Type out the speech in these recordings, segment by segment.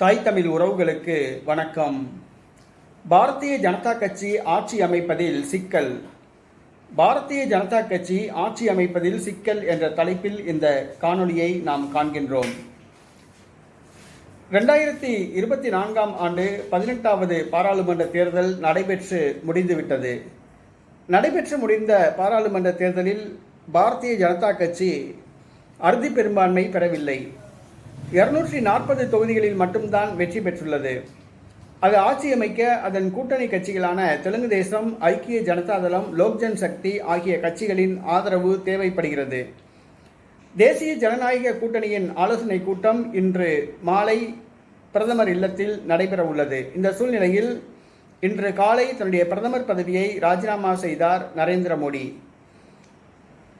தாய் தமிழ் உறவுகளுக்கு வணக்கம். பாரதிய ஜனதா கட்சி ஆட்சி அமைப்பதில் சிக்கல். பாரதிய ஜனதா கட்சி ஆட்சி அமைப்பதில் சிக்கல் என்ற தலைப்பில் இந்த காணொளியை நாம் காண்கின்றோம். ரெண்டாயிரத்தி இருபத்தி நான்காம் ஆண்டு பதினெட்டாவது பாராளுமன்ற தேர்தல் நடைபெற்று முடிந்துவிட்டது. நடைபெற்று முடிந்த பாராளுமன்ற தேர்தலில் பாரதிய ஜனதா கட்சி அறுதி பெரும்பான்மை பெறவில்லை. இருநூற்றி நாற்பது தொகுதிகளில் மட்டும்தான் வெற்றி பெற்றுள்ளது. அது ஆட்சி அமைக்க அதன் கூட்டணி கட்சிகளான தெலுங்கு தேசம் ஐக்கிய ஜனதா தளம் லோக்ஜன் சக்தி ஆகிய கட்சிகளின் ஆதரவு தேவைப்படுகிறது. தேசிய ஜனநாயக கூட்டணியின் ஆலோசனை கூட்டம் இன்று மாலை பிரதமர் இல்லத்தில் நடைபெற உள்ளது. இந்த சூழ்நிலையில் இன்று காலை தன்னுடைய பிரதமர் பதவியை ராஜினாமா செய்தார் நரேந்திர மோடி.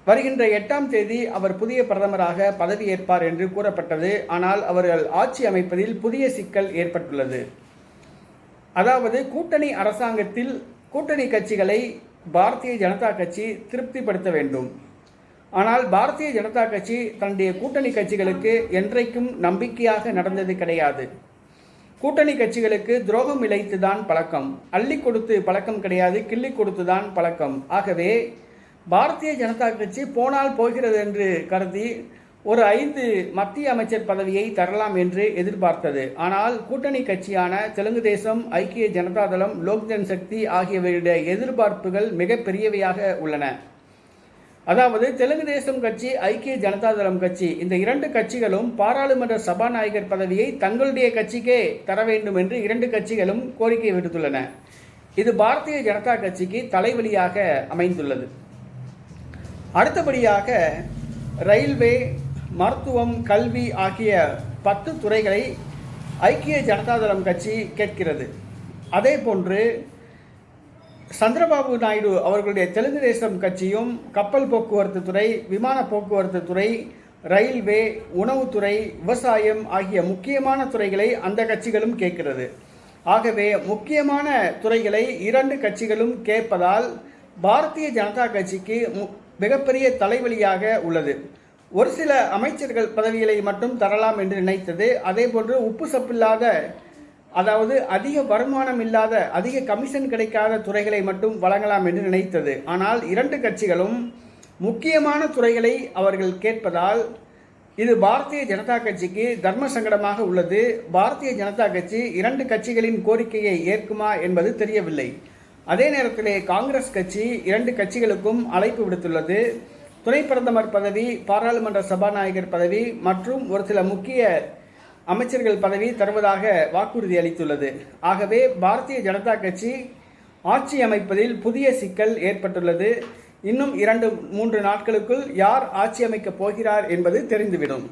வருகின்ற எட்டாம் தேதி அவர் புதிய பிரதமராக பதவியேற்பார் என்று கூறப்பட்டது. ஆனால் அவர்கள் ஆட்சி அமைப்பதில் புதிய சிக்கல் ஏற்பட்டுள்ளது. அதாவது கூட்டணி அரசாங்கத்தில் கூட்டணி கட்சிகளை பாரதிய ஜனதா கட்சி திருப்திப்படுத்த வேண்டும். ஆனால் பாரதிய ஜனதா கட்சி தன்னுடைய கூட்டணி கட்சிகளுக்கு என்றைக்கும் நம்பிக்கையாக நடந்தது கிடையாது. கூட்டணி கட்சிகளுக்கு துரோகம் இழைத்துதான் பழக்கம். அள்ளி கொடுத்து பழக்கம் கிடையாது கிள்ளி கொடுத்துதான் பழக்கம். ஆகவே பாரதிய ஜனதா கட்சி போனால் போகிறது என்று கருதி ஒரு ஐந்து மத்திய அமைச்சர் பதவியை தரலாம் என்று எதிர்பார்த்தது. ஆனால் கூட்டணி கட்சியான தெலுங்கு தேசம் ஐக்கிய ஜனதா தளம் லோக் ஜனசக்தி ஆகியவருடைய எதிர்பார்ப்புகள் மிகப்பெரியவையாக உள்ளன. அதாவது தெலுங்கு தேசம் கட்சி ஐக்கிய ஜனதா தளம் கட்சி இந்த இரண்டு கட்சிகளும் பாராளுமன்ற சபாநாயகர் பதவியை தங்களுடைய கட்சிக்கே தர வேண்டும் என்று இரண்டு கட்சிகளும் கோரிக்கை விடுத்துள்ளன. இது பாரதிய ஜனதா கட்சிக்கு தலைவலியாக அமைந்துள்ளது. அடுத்தபடியாக ரயில்வே மருத்துவம் கல்வி ஆகிய பத்து துறைகளை ஐக்கிய ஜனதாதளம் கட்சி கேட்கிறது. அதே போன்று சந்திரபாபு நாயுடு அவர்களுடைய தெலுங்கு தேசம் கட்சியும் கப்பல் போக்குவரத்து துறை விமான போக்குவரத்து துறை ரயில்வே உணவுத்துறை விவசாயம் ஆகிய முக்கியமான துறைகளை அந்த கட்சிகளும் கேட்கிறது. ஆகவே முக்கியமான துறைகளை இரண்டு கட்சிகளும் கேட்பதால் பாரதிய ஜனதா கட்சிக்கு மிகப்பெரிய தலைவலியாக உள்ளது. ஒரு சில அமைச்சர்கள் பதவிகளை மட்டும் தரலாம் என்று நினைத்தது. அதே போன்று உப்பு சப்பில்லாத அதாவது அதிக வருமானம் இல்லாத அதிக கமிஷன் கிடைக்காத துறைகளை மட்டும் வழங்கலாம் என்று நினைத்தது. ஆனால் இரண்டு கட்சிகளும் முக்கியமான துறைகளை அவர்கள் கேட்பதால் இது பாரதிய ஜனதா கட்சிக்கு தர்ம சங்கடமாக உள்ளது. பாரதிய ஜனதா கட்சி இரண்டு கட்சிகளின் கோரிக்கையை ஏற்குமா என்பது தெரியவில்லை. அதே நேரத்திலே காங்கிரஸ் கட்சி இரண்டு கட்சிகளுக்கும் அழைப்பு விடுத்துள்ளது. துணை பிரதமர் பதவி பாராளுமன்ற சபாநாயகர் பதவி மற்றும் ஒரு சில முக்கிய அமைச்சர்கள் பதவி தருவதாக வாக்குறுதி அளித்துள்ளது. ஆகவே பாரதிய ஜனதா கட்சி ஆட்சி அமைப்பதில் புதிய சிக்கல் ஏற்பட்டுள்ளது. இன்னும் இரண்டு மூன்று நாட்களுக்குள் யார் ஆட்சி அமைக்கப் போகிறார் என்பது தெரிந்துவிடும்.